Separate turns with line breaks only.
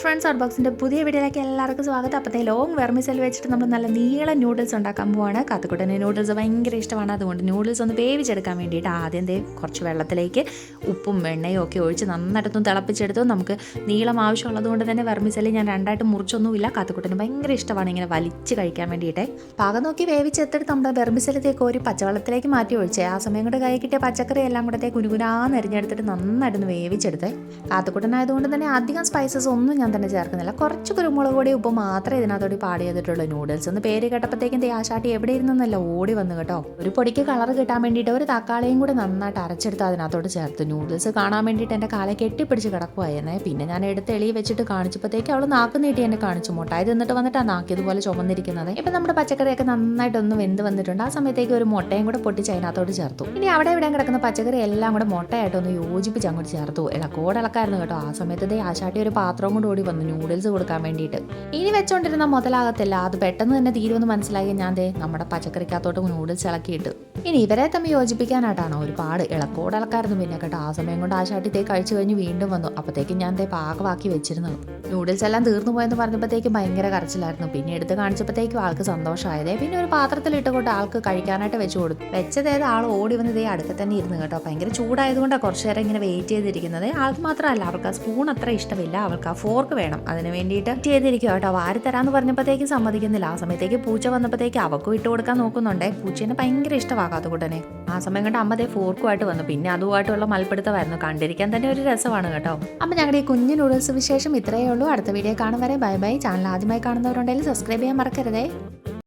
Friends out ബോക്സിന്റെ പുതിയ വീഡിയോയിലേക്ക് എല്ലാവർക്കും സ്വാഗതം. അപ്പോഴത്തെ ലോങ് വെർമിസൽ വെച്ചിട്ട് നമ്മൾ നല്ല നീളം നൂഡിൽസ് ഉണ്ടാക്കാൻ പോവാണ്. കാത്തുക്കുട്ടന് നൂഡിൽസ് ഭയങ്കര ഇഷ്ടമാണ്. അതുകൊണ്ട് നൂഡിൽസ് ഒന്ന് വേവിച്ചെടുക്കാൻ വേണ്ടിയിട്ട് ആദ്യം ദേ കുറച്ച് വെള്ളത്തിലേക്ക് ഉപ്പും വെണ്ണയും ഒക്കെ ഒഴിച്ച് നന്നായിട്ടൊന്ന് തിളപ്പിച്ചെടുത്തു. നമുക്ക് നീളം ആവശ്യമുള്ളത് കൊണ്ട് തന്നെ വെർമിസൽ ഞാൻ രണ്ടായിട്ട് മുറിച്ചൊന്നുമില്ല. കാത്തുക്കുട്ടന് ഭയങ്കര ഇഷ്ടമാണ് ഇങ്ങനെ വലിച്ച് കഴിക്കാൻ വേണ്ടിയിട്ട്. പാകം നോക്കി വേവിച്ചെടുത്തിട്ട് നമ്മുടെ വെർമിസലത്തേക്ക് ഒരു പച്ചവെള്ളത്തിലേക്ക് മാറ്റി ഒഴിച്ചേ ആ സമയം കൊണ്ട് കൈ കിട്ടിയ പച്ചക്കറി എല്ലാം കൂടെ കുനുകുനാന്ന് എരിഞ്ഞെടുത്തിട്ട് നന്നായിട്ടൊന്ന് വേവിച്ചെടുത്ത്. കാത്തുക്കുട്ടനായതുകൊണ്ട് തന്നെ അധികം സ്പൈസസ് ഒന്നും ഞാൻ തന്നെ ചേർക്കുന്നില്ല. കുറച്ച് കുരുമുളക് പൊടി ഉപ്പ് മാത്രമേ ഇതിനകത്തോടി പാടി ചെയ്തിട്ടുള്ളൂ നൂഡിൽസ് ഒന്ന് പേര് കേട്ടപ്പോഴത്തേക്കും ആശാട്ടി എവിടെ ഇരുന്നല്ല ഓടി വന്നു കേട്ടോ. ഒരു പൊടിക്ക് കളർ കിട്ടാൻ വേണ്ടിയിട്ട് ഒരു തക്കാളിയും കൂടി നന്നായിട്ട് അരച്ചെടുത്ത് അതിനകത്തോട് ചേർത്ത്. നൂഡിൽസ് കാണാൻ വേണ്ടിയിട്ട് എന്റെ കാലെ കെട്ടിപ്പിടിച്ച് കിടക്കുമായിരുന്നേ പിന്നെ ഞാൻ എടുത്ത് എളി വെച്ചിട്ട് കാണിച്ചപ്പോഴത്തേക്ക് അവൾ നാക്ക് നീട്ടി എന്നെ കാണിച്ചു. മുട്ടായി തിന്നിട്ട് വന്നിട്ടാണ് നാക്കിയതുപോലെ ചുമന്നിരിക്കുന്നത്. ഇപ്പം നമ്മുടെ പച്ചക്കറിയൊക്കെ നന്നായിട്ടൊന്ന് വെന്ത് വന്നിട്ടുണ്ട്. ആ സമയത്തേക്ക് ഒരു മുട്ടയും കൂടെ പൊട്ടിച്ച് അതിനകത്തോട് ചേർത്തു. ഇനി അവിടെ ഇവിടെ കിടക്കുന്ന പച്ചക്കറി എല്ലാം കൂടെ മുട്ടയായിട്ടൊന്ന് യോജിപ്പിച്ച് അങ്ങോട്ട് ചേർത്തു. ഇളക്കോടെ ഇളക്കായിരുന്നു കേട്ടോ. ആ സമയത്ത് ആശാട്ടി ഒരു പാത്രവും കൊണ്ട് ഓടി വന്നു നൂഡിൽസ് കൊടുക്കാൻ വേണ്ടിയിട്ട്. ഇനി വെച്ചോണ്ടിരുന്ന മുതലാകത്തില്ല. അത് പെട്ടെന്ന് തന്നെ തീരുമെന്ന് മനസ്സിലായി. ഞാൻ ദേ നമ്മുടെ പച്ചക്കറിക്കകത്തോട്ട് നൂഡിൽസ് ഇളക്കിയിട്ട്. ഇനി ഇവരെ തമ്മിൽ യോജിപ്പിക്കാനായിട്ടാണ് ഒരുപാട് ഇളക്കോട് ഇളക്കായിരുന്നു പിന്നെ കേട്ടോ. ആ സമയം കൊണ്ട് ആശാട്ടി തേ കഴിച്ചു കഴിഞ്ഞ് വീണ്ടും വന്നു. അപ്പോഴത്തേക്കും ഞാൻ ദേ പാകമാക്കി വെച്ചിരുന്നു. നൂഡിൽസ് എല്ലാം തീർന്നു പോയെന്ന് പറഞ്ഞപ്പോഴത്തേക്കും ഭയങ്കര കരച്ചിലായിരുന്നു. പിന്നെ എടുത്ത് കാണിച്ചപ്പോഴത്തേക്കും ആൾക്ക് സന്തോഷമായതേ. പിന്നെ ഒരു പാത്രത്തിൽ ഇട്ടുകൊണ്ട് ആൾക്ക് കഴിക്കാനായിട്ട് വെച്ചു കൊടുത്തു. വെച്ചതേത് ആൾ ഓടി വന്നത് ഈ അടുക്ക തന്നെ ഇരുന്നു കേട്ടോ. ഭയങ്കര ചൂടായതുകൊണ്ടാണ് കുറച്ചു നേരം ഇങ്ങനെ വെയിറ്റ് ചെയ്തിരിക്കുന്നത്. ആൾക്ക് മാത്രമല്ല അവൾക്ക് ആ സ്പൂൺ അത്ര ഇഷ്ടമില്ല. അവൾക്ക് ആ ഫോർക്ക് വേണം. അതിന് വേണ്ടിയിട്ട് ചെയ്തിരിക്കും കേട്ടോ. വാരി തരാന്ന് പറഞ്ഞപ്പോഴത്തേക്കും സമ്മതിക്കുന്നില്ല. ആ സമയത്തേക്ക് പൂച്ച വന്നപ്പോഴത്തേക്ക് അവക്കും ഇട്ട് കൊടുക്കാൻ നോക്കുന്നുണ്ടേ. പൂച്ചേനെ ഭയങ്കര ഇഷ്ടമാകാത്ത കൂട്ടനെ. ആ സമയം കണ്ട് അമ്മതേ ഫോർക്കുമായിട്ട് വന്നു. പിന്നെ അതുമായിട്ടുള്ള മൽപ്പിടുത്തമായിരുന്നു. കണ്ടിരിക്കാൻ തന്നെ ഒരു രസമാണ് കേട്ടോ. അപ്പം ഞങ്ങളുടെ ഈ കുഞ്ഞു നൂഡിൽസ് വിശേഷം ഇത്രയേ ഉള്ളൂ. അടുത്ത വീഡിയോ കാണും വരെ. Bye bye. ചാനൽ ആദ്യമായി കാണുന്നവരുണ്ടെങ്കിൽ സബ്സ്ക്രൈബ് ചെയ്യാൻ മറക്കരുതേ.